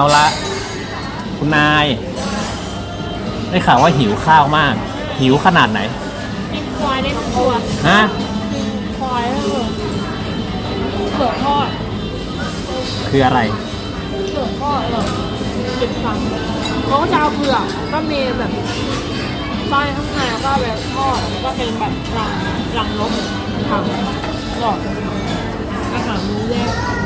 เอาละ คุณนาย ได้ข่าวว่าหิวข้าวมาก หิวขนาดไหนกินควายได้ทั้งตัวฮะกินควายได้ทั้งตัวเผือกทอดคืออะไร เผือกทอดแบบติดฟังเขาก็จะเอาเผือกก็มีแบบไส้ข้างในแล้วก็แบบทอดแล้วก็เป็นแบบรังรังนกทำหลอดอาหารมื้อแรก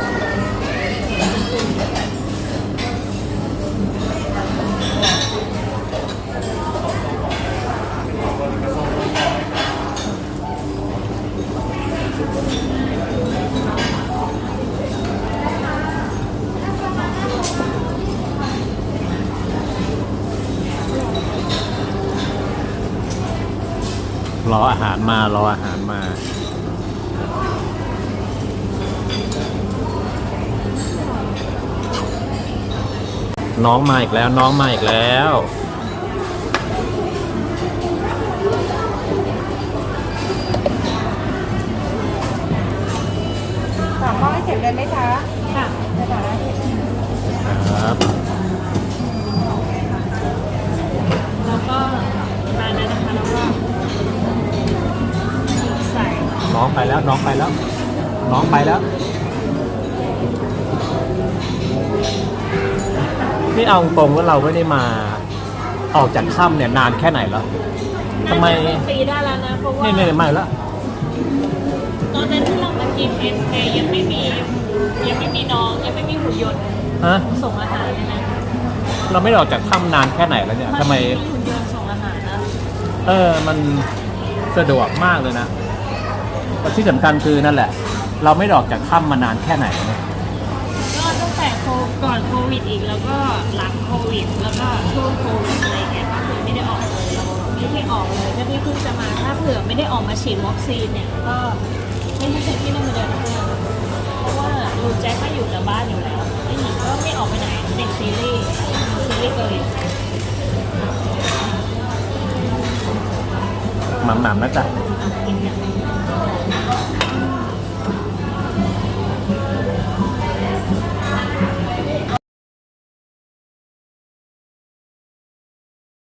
รออาหารมารออาหารมา น้องมาอีกแล้วน้องมาอีกแล้วสามข้อให้เสร็จเลยไหมคะ ค่ะจะต่อได้ครับ น้องไปแล้วน้องไปแล้ว น้องไปแล้ว นี่เอาตรงว่าเราไม่ได้มาออกจากถ้ำเนี่ยนานแค่ไหนแล้วทำไมน่าจะเป็นปีได้แล้วนะ เพราะว่า นี่ไม่ไม่แล้วตอนนั้นที่เรามากินเอ็นเคยังไม่มียังไม่มีน้องยังไม่มีหุ่นยนต์ฮะส่งอาหารเลยนะเราไม่ได้ออกจากถ้ำนานแค่ไหนแล้วเนี่ยทำไมนหุ่นยนต์ส่งอาหารนะ เออ มันสะดวกมากเลยนะแต่ ที่สำคัญคือนั่นแหละ เราไม่ได้ออกจากถ้ำมานานแค่ไหนนะก็ตั้งแต่โคก่อนโควิดอีกแล้วก็หลังโควิด แล้วก็ช่วงโควิดอะไรเงี้ยก็คือไม่ได้ออกเลยไม่ได้ออกเลยก็ที่เพิ่งจะมาถ้าเผื่อไม่ได้ออกมาฉีดวัคซีนเนี่ยก็ไม่ใช่ที่นั่นมาเดินนะเพื่อนเพราะว่าลูกแจ็คก็อยู่แต่บ้านอยู่แล้วไอ้หญิงก็ไม่ออกไปไหนเด็กซีรีส์ซีรีส์เกาหลีหม่ำๆนะจ๊ะ กินเนี่ย